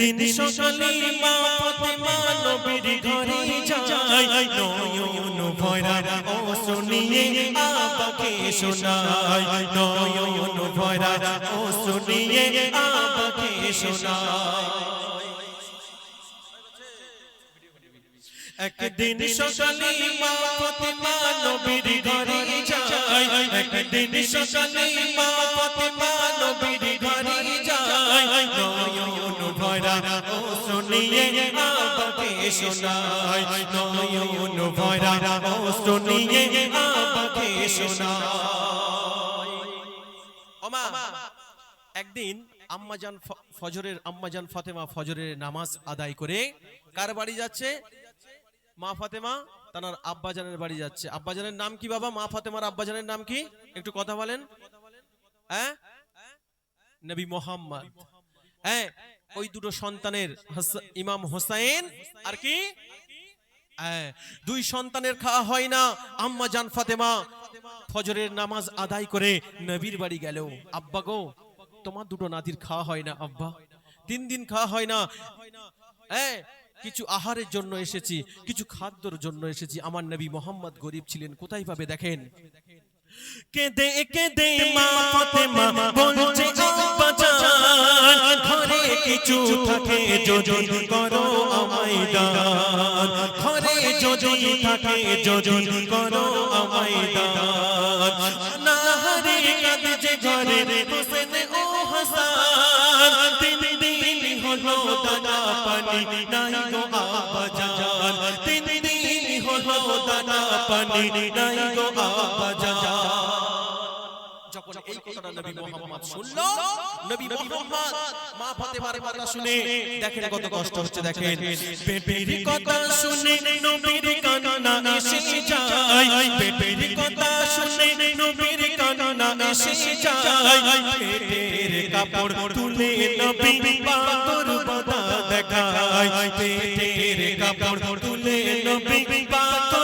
একদিন সকালে মা ফাতেমা নবীর ঘরে যায়। নয়ন ভরা ও শুনিয়ে আবাকে শোনায়। নয়ন ভরা ও শুনিয়ে আবাকে শোনায়। একদিন সকালে মা ফাতেমা নবীর ঘরে যায়। একদিন সকালে মা ফাতেমা নবীর একদিন আম্মাজান ফজরের, আম্মাজান ফাতেমা ফজরের নামাজ আদায় করে কার বাড়ি যাচ্ছে? মা ফাতেমা তার আব্বাজানের বাড়ি যাচ্ছে। আব্বাজানের নাম কি বাবা? মা ফাতেমার আব্বাজানের নাম কি? একটু কথা বলেন। হ্যাঁ? নবী মোহাম্মদ। হ্যাঁ ওই দুটো সন্তানের ইমাম হোসাইন আর কি? হ্যাঁ, দুই সন্তানের খাওয়া হয় না। আম্মা জান ফাতেমা ফজরের নামাজ আদায় করে নবীর বাড়ি গেল আব্বা গো তোমার দুটো নাতির খাওয়া হয় না আব্বা। তিন দিন খাওয়া হয় না। হ্যাঁ কিছু আহারের জন্য এসেছি কিছু খাদ্যর জন্য এসেছি। আমার নবী মোহাম্মদ গরিব ছিলেন কোথায় পাবে দেখেন? কেঁদে কেঁদে মা ফাতেমা বলছে আব্বা জান। কিছু থাকে যোজন করো আমায় দান। ঘরে যোজন থাকে যোজন করো আমায় দান। না হারে কাঁদছে ঘরে হোসেন ও হাসান। তিন দিন হলো দানা পানি, নাই গো আব্বা জান তিন দিন হলো দানা পানি, নাই গো আব্বা জান যখন এই কথাটা নবী মোহাম্মদ শুনলো। নবী মোহাম্মদ মা ফাতেমার কথা শুনে দেখেন কত কষ্ট হচ্ছে দেখেন। পেটের কথা শুনে নবীর কান্না এসে যায়। পেটের কথা শুনে নবীর কান্না এসে যায়। পেটের কাপড় তুলে নবী পাতর বদা দেখায়। পেটের কাপড় তুলে নবী বদা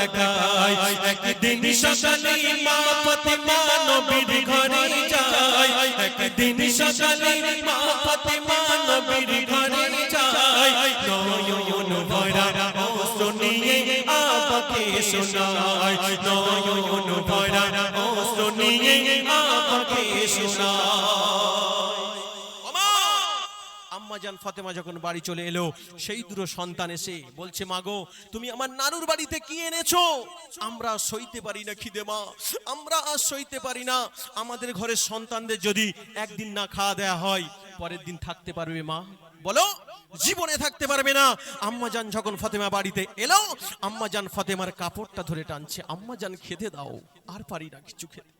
দেখায় একদিন সকালে মা ফাতেমা নবীর ঘরে যায়। একদিন সকালে মা ফাতেমা নবীর ঘরে যায়। নয়ন ভরা ও শুনিয়ে আবাকে শোনায়। নয়ন ভরা ও শুনিয়ে। ওমা! আম্মা জান ফাতেমা যখন বাড়ি চলে এলো, সেই দুটো সন্তান এসে বলছে মাগো তুমি আমার নানুর বাড়িতে কি এনেছো? আমরা সইতে পারি না, খিদে মা। আমরা আর সইতে পারি না। আমাদের ঘরের সন্তানদের যদি একদিন না খাওয়া দেয়া হয়, পরের দিন থাকতে পারবে মা। বলো, জীবনে থাকতে পারবে না। আম্মা জান যখন ফাতেমা বাড়িতে এলো, আম্মা জান ফাতেমার কাপড়টা ধরে টানছে। আম্মা জান, খেতে দাও। আর পারি না কিছু খেতে।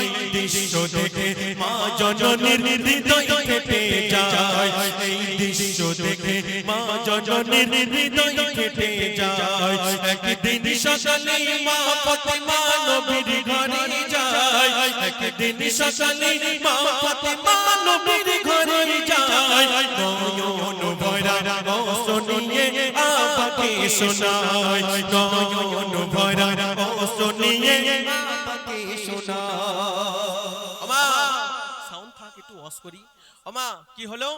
এই দৃশ্য দেখে মা জননীর হৃদয় কেঁপে যায়। এই দৃশ্য দেখে মা জননীর হৃদয় কেঁপে যায়। একদিন একটু করি আমা, কি হলো?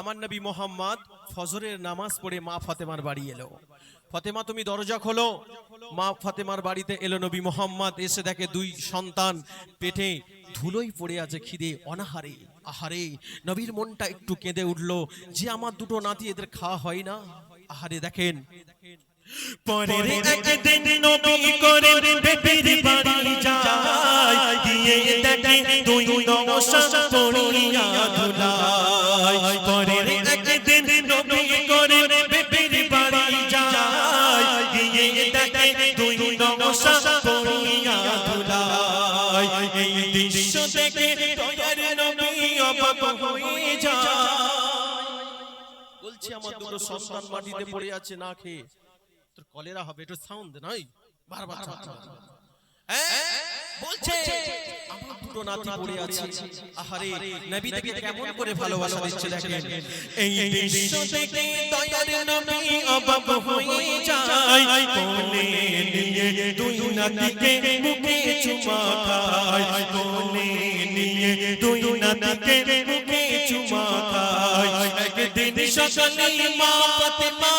আমার নবী মোহাম্মদ ফজরের নামাজ পড়ে মা ফাতেমার বাড়ি এলো। ফাতেমা, তুমি দরজা খোলো। মা ফাতেমার বাড়িতে এলো নবী মোহাম্মদ, এসে দেখে দুই সন্তান পেটে ধুলোই পড়ে আছে খিদে অনাহারে, আহারে। নবীর মনটা একটু কেঁদে উঠল যে আমার দুটো নাতি এদের খাওয়া হয় না। আহারে, দেখেন পরের একদিন নবী করে বেবির বাড়ি যায়। গিয়ে দেখে দুই নমসা পড়িয়া ধুলাই পরের একদিন নবী করে বেবির বাড়ি যায়। গিয়ে দেখে দুই নমসা পড়িয়া ধুলাই এই দৃশ্য দেখে দয়ার নবী অবাক হয়ে যায়। বলছি আমার দুটো সন্তান মাটিতে পড়ে আছে না খেয়ে। তোর কলেরা হবে একটু সাউন্ড নয়? বারবার বারবার বলছে আমার দুটো নাতি পড়ে আছে। আহারে নবী দেখে কেমন করে ভালোবাসা দিচ্ছে দেখেন। এই দৃশ্য দেখে দয়ার নবী অবাক হয়ে যায়। কোলে নিয়ে দুই নাতিকে মুখে চুমা খায়। কোলে নিয়ে দুই নাতিকে একদিন সকালে মা ফাতেমা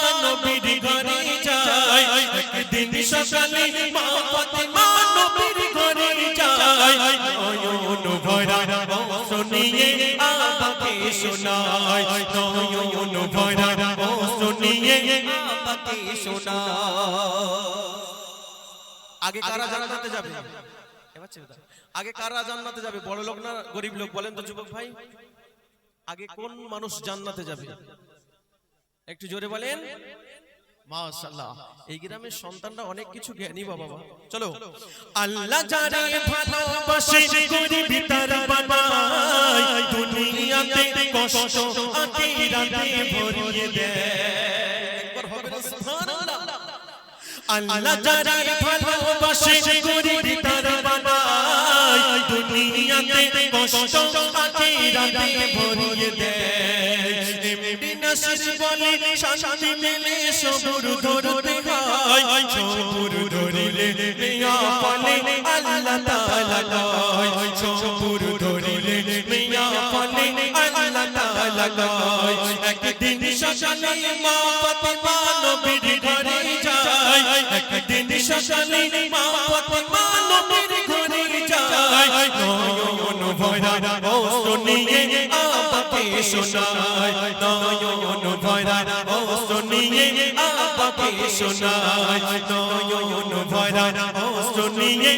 যাবে। আগে কারা জান্নাতে যাবে? বড় লোক না গরিব লোক? বলেন তো যুবক ভাই। আগে কোন মানুষ জান্নাতে যাবে? একটু জোরে বলেন। মাশাআল্লাহ। এই গ্রামের সন্তানরা অনেক কিছু জ্ঞানী বাবা চলো। আল্লাহ যারে ভালোবাসে গরিবি তার বানায় দুনিয়াতে কষ্ট আখিরাতে ভরিয়ে দেয়। একবার হবে না সুবহানাল্লাহ আল্লাহ যারে ভালোবাসে গরিবি তার দুনিয়াতে কষ্ট আখিরাতে ভরিয়ে দেয়। এমনি নাসির বলে, শান্তি মেলে, সবুর ধরতে হয়। সবুর ধরিলে মিয়া বলে আল্লাহ তাআলা কয়। সবুর ধরিলে মিয়া বলে আল্লাহ তাআলা কয়। একদিন সকালে মা ফাতেমা নবীর ঘরে যায়। একদিন সকালে মা শোনায় নয়ন ভরা ও শুনিয়ে আপাকে শোনায় নয়ন ভরা ও শুনিয়ে